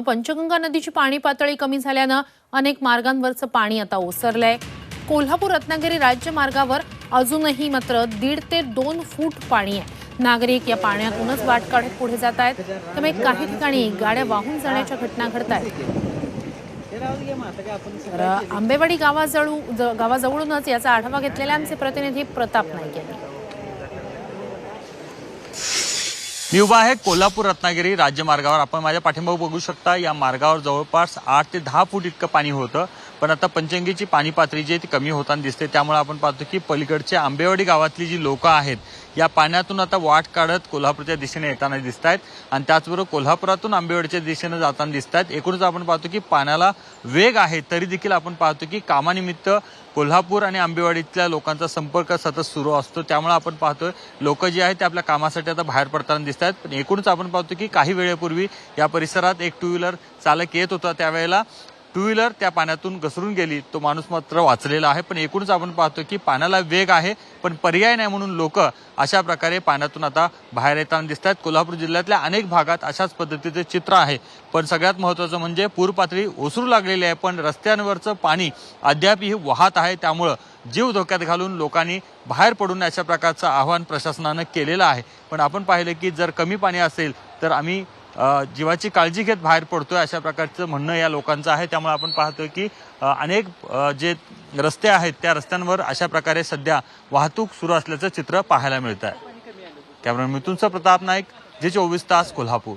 पंचगंगा नदीची पाणी पातळी कमी झाल्यानं अनेक मार्गांवरचं पाणी आता ओसरलंय. कोल्हापूर रत्नागिरी राज्य मार्गावर अजूनही मात्र दीड ते दोन फूट पाणी आहे. नागरिक या पाण्यातूनच वाट काढत पुढे जात आहेत. त्यामुळे काही ठिकाणी गाड्या वाहून जाण्याच्या घटना घडत आहेत आंबेवाडी गावाजवळ ज- गावाजवळूनच याचा आढावा घेतलेला आमचे प्रतिनिधी प्रताप नाईक यांनी. मी उभा आहे कोल्हापूर रत्नागिरी राज्यमार्गावर आपण माझ्या पाठिंबा बघू शकता या मार्गावर जवळपास आठ ते दहा फूट इतकं पाणी होतं. पण आता पंचंगीची पाणी पातळी जी आहे ती कमी होताना दिसते. त्यामुळे आपण पाहतो की पलीकडचे आंबेवाडी गावातली जी लोकं आहेत या पाण्यातून आता वाट काढत कोल्हापूरच्या दिशेने येताना दिसत आहेत आणि त्याचबरोबर कोल्हापुरातून आंबेवाडीच्या दिशेने जाताना दिसत आहेत. एकूणच आपण पाहतो की पाण्याला वेग आहे तरी देखील आपण पाहतो की कामानिमित्त कोल्हापूर आणि आंबेवाडीतल्या लोकांचा संपर्क सतत सुरू असतो. त्यामुळे आपण पाहतोय लोक जे आहेत ते आपल्या कामासाठी आता बाहेर पडताना दिसत आहेत. पण एकूणच आपण पाहतो की काही वेळेपूर्वी या परिसरात एक टू व्हीलर चालक येत होता त्यावेळेला. टू व्हीलर त्या पाण्यातून घसरून गेली. तो माणूस मात्र वाचलेला आहे. पण एकूणच आपण पाहतो की पाण्याला वेग आहे पण पर्याय नाही म्हणून लोक अशा प्रकारे पाण्यातून आता बाहेर येताना दिसत आहेत कोल्हापूर जिल्ह्यातल्या अनेक भागात अशाच पद्धतीचे चित्र आहे. पण सगळ्यात महत्वाचं म्हणजे पूर पातळी ओसरू लागलेली आहे पण रस्त्यांवरचं पाणी अद्यापही वाहत आहे. त्यामुळं जीव धोक्यात घालून लोकांनी बाहेर पडून अशा प्रकारचं आवाहन प्रशासनानं केलेलं आहे. पण आपण पाहिलं की जर कमी पाणी असेल तर आम्ही जीवाची काळजी घेत बाहेर पडतोय अशा प्रकारचं म्हणणं या लोकांचं आहे. त्यामुळे आपण पाहतोय की अनेक जे रस्ते आहेत त्या रस्त्यांवर अशा प्रकारे सध्या वाहतूक सुरू असल्याचं चित्र पाहायला मिळत आहे कॅमेरा मिथुनचा प्रताप नाईक जे चोवीस तास कोल्हापूर.